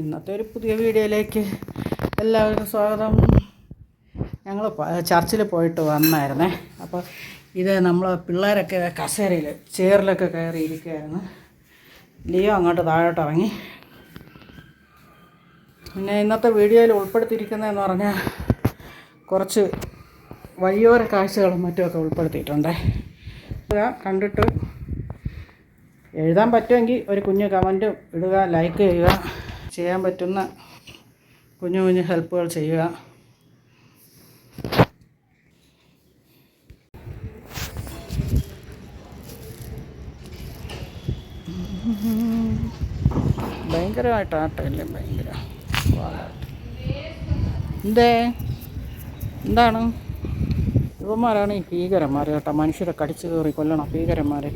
ഇന്നത്തെ ഒരു പുതിയ വീഡിയോയിലേക്ക് എല്ലാവർക്കും സ്വാഗതം. ഞങ്ങൾ ചർച്ചിൽ പോയിട്ട് വന്നായിരുന്നേ. അപ്പോൾ ഇത് നമ്മൾ പിള്ളേരൊക്കെ കസേരയിൽ ചെയറിലൊക്കെ കയറി ഇരിക്കുകയായിരുന്നു ലിയോ അങ്ങോട്ട് താഴോട്ട് ഇറങ്ങി. പിന്നെ ഇന്നത്തെ വീഡിയോയിൽ ഉൾപ്പെടുത്തിയിരിക്കുന്നതെന്ന് പറഞ്ഞാൽ കുറച്ച് വഴിയോര കാഴ്ചകളും മറ്റുമൊക്കെ ഉൾപ്പെടുത്തിയിട്ടുണ്ട്. കണ്ടിട്ട് എഴുതാൻ പറ്റുമെങ്കിൽ ഒരു കുഞ്ഞ് കമന്റ് ഇടുക ലൈക്ക് ചെയ്യുക. ചെയ്യാൻ പറ്റുന്ന കുഞ്ഞു കുഞ്ഞു ഹെൽപ്പുകൾ ചെയ്യുക. ഭയങ്കരമായിട്ട് ആട്ടല്ലേ ഭയങ്കര. എന്തേ? എന്താണ്? ഇവന്മാരാണ് ഈ ഭീകരന്മാർ കേട്ടോ. മനുഷ്യരെ കടിച്ചു കയറി കൊല്ലണം ഭീകരന്മാരെ.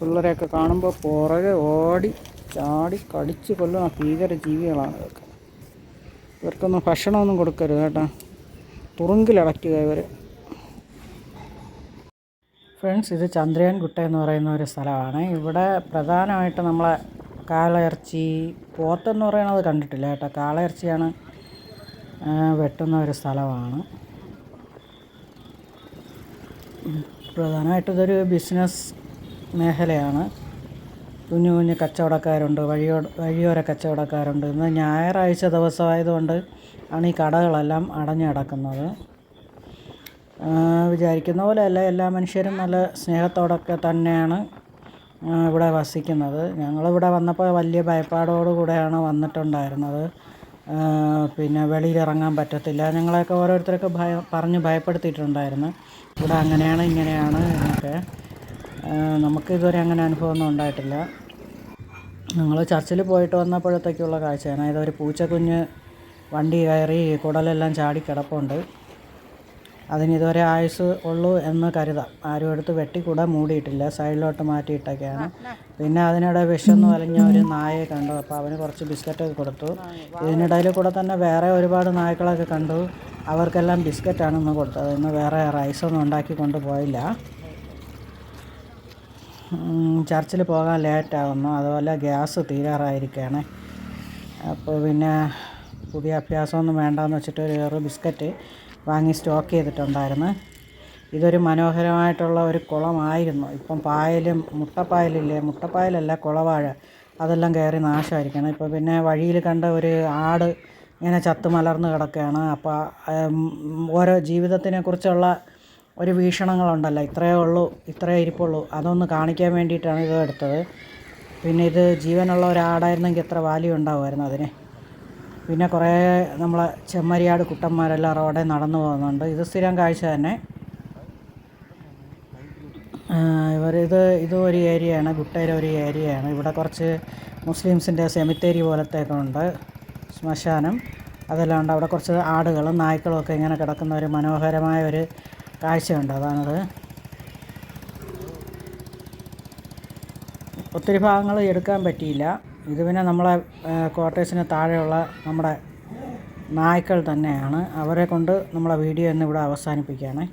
പിള്ളേരെയൊക്കെ കാണുമ്പോൾ പുറകെ ഓടി ചാടി കടിച്ച് കൊല്ലുന്ന ഭീകര ജീവികളാണ് ഇതൊക്കെ. ഇവർക്കൊന്നും ഭക്ഷണമൊന്നും കൊടുക്കരുത് കേട്ടോ. തുറുങ്കിലടയ്ക്കുക ഇവർ ഫ്രണ്ട്സ് ഇത് ചന്ദ്രയാൻ കുട്ട എന്ന് പറയുന്ന ഒരു സ്ഥലമാണ്. ഇവിടെ പ്രധാനമായിട്ട് നമ്മളെ കാളയിറച്ചി പോത്തെന്ന് പറയുന്നത് കണ്ടിട്ടില്ല കേട്ടോ. കാളയിറച്ചിയാണ് വെട്ടുന്ന ഒരു സ്ഥലമാണ്. പ്രധാനമായിട്ടും ഇതൊരു ബിസിനസ് മേഖലയാണ്. കുഞ്ഞു കുഞ്ഞു കച്ചവടക്കാരുണ്ട് വഴിയോ വഴിയോര കച്ചവടക്കാരുണ്ട്. ഇന്ന് ഞായറാഴ്ച ദിവസമായതുകൊണ്ട് ആണ് ഈ കടകളെല്ലാം അടഞ്ഞു കിടക്കുന്നത്. വിചാരിക്കുന്ന പോലെയല്ല എല്ലാ മനുഷ്യരും നല്ല സ്നേഹത്തോടൊക്കെ തന്നെയാണ് ഇവിടെ വസിക്കുന്നത്. ഞങ്ങളിവിടെ വന്നപ്പോൾ വലിയ ഭയപ്പാടോടു കൂടെയാണ് വന്നിട്ടുണ്ടായിരുന്നത്. പിന്നെ വെളിയിലിറങ്ങാൻ പറ്റത്തില്ല. ഞങ്ങളെയൊക്കെ ഓരോരുത്തരൊക്കെ ഭയ പറഞ്ഞ് ഭയപ്പെടുത്തിയിട്ടുണ്ടായിരുന്നു. ഇവിടെ അങ്ങനെയാണ് ഇങ്ങനെയാണ് എന്നൊക്കെ. ആ, നമുക്കിതുവരെ അങ്ങനെ അനുഭവമൊന്നും ഉണ്ടായിട്ടില്ല. ഞങ്ങൾ ചർച്ചിൽ പോയിട്ട് വന്നപ്പോഴത്തേക്കുള്ള കാഴ്ചയാണ് ഇതൊരു പൂച്ചക്കുഞ്ഞ് വണ്ടി കയറി കുടലെല്ലാം ചാടി കിടപ്പുണ്ട്. അതിന് ഇതുവരെ ആയുസ് ഉള്ളൂ എന്ന് കരുതാം. ആരും എടുത്ത് വെട്ടിക്കൂടെ മൂടിയിട്ടില്ല. സൈഡിലോട്ട് മാറ്റിയിട്ടൊക്കെയാണ്. പിന്നെ അതിനിടെ വിശന്ന് വലഞ്ഞ ഒരു നായയെ കണ്ടു. അപ്പോൾ അവന് കുറച്ച് ബിസ്ക്കറ്റൊക്കെ കൊടുത്തു. ഇതിനിടയിൽ കൂടെ തന്നെ വേറെ ഒരുപാട് നായ്ക്കളൊക്കെ കണ്ടു. അവർക്കെല്ലാം ബിസ്ക്കറ്റാണ് ഇന്ന് കൊടുത്തത് ഇന്ന് വേറെ റൈസൊന്നും ഉണ്ടാക്കി കൊണ്ടുപോയില്ല. ചർച്ചിൽ പോകാൻ ലേറ്റാവുന്നു. അതുപോലെ ഗ്യാസ് തീരാറായിരിക്കുകയാണ്. അപ്പോൾ പിന്നെ പുതിയ അഭ്യാസമൊന്നും വേണ്ടാന്ന് വെച്ചിട്ട് ഒരു ഏറ് ബിസ്ക്കറ്റ് വാങ്ങി സ്റ്റോക്ക് ചെയ്തിട്ടുണ്ടായിരുന്നു. ഇതൊരു മനോഹരമായിട്ടുള്ള ഒരു കുളമായിരുന്നു. ഇപ്പം പായലും മുട്ടപ്പായലില്ലേ? മുട്ടപ്പായലല്ല കുളവാഴ. അതെല്ലാം കയറി നാശമായിരിക്കണം ഇപ്പോൾ പിന്നെ വഴിയിൽ കണ്ട ഒരു ആട് ഇങ്ങനെ ചത്തു മലർന്ന് കിടക്കുകയാണ്. അപ്പോൾ ഓരോ ജീവിതത്തിനെ കുറിച്ചുള്ള ഒരു വീക്ഷണങ്ങളുണ്ടല്ലോ. ഇത്രയേ ഉള്ളൂ ഇത്രയേ ഇരിപ്പുള്ളൂ. അതൊന്ന് കാണിക്കാൻ വേണ്ടിയിട്ടാണ് ഇത് എടുത്തത്. പിന്നെ ഇത് ജീവനുള്ള ഒരാടായിരുന്നെങ്കിൽ എത്ര വാല്യൂ ഉണ്ടാവുമായിരുന്നു അതിന്. പിന്നെ കുറേ നമ്മളെ ചെമ്മരിയാട് കുട്ടന്മാരെല്ലാം റോഡേ നടന്നു പോകുന്നുണ്ട്. ഇത് സ്ഥിരം കാഴ്ച തന്നെ. ഇവർ ഇത് ഇതും ഒരു ഏരിയയാണ് ഗുട്ടയിലെ ഒരു ഏരിയയാണ് ഇവിടെ കുറച്ച് മുസ്ലിംസിന്റെ സെമിത്തേരി പോലത്തെയൊക്കെ ഉണ്ട്. ശ്മശാനം. അതെല്ലാം ഉണ്ട്. അവിടെ കുറച്ച് ആടുകളും നായ്ക്കളും ഒക്കെ ഇങ്ങനെ കിടക്കുന്ന ഒരു മനോഹരമായ ഒരു കാഴ്ചയുണ്ട് അതാണത്. ഒത്തിരി ഭാഗങ്ങൾ എടുക്കാൻ പറ്റിയില്ല. ഇത് പിന്നെ നമ്മളെ ക്വാർട്ടേഴ്സിന് താഴെയുള്ള നമ്മുടെ നായ്ക്കൾ തന്നെയാണ്. അവരെ കൊണ്ട് നമ്മളെ വീഡിയോ ഇന്ന് ഇവിടെ അവസാനിപ്പിക്കുകയാണ്.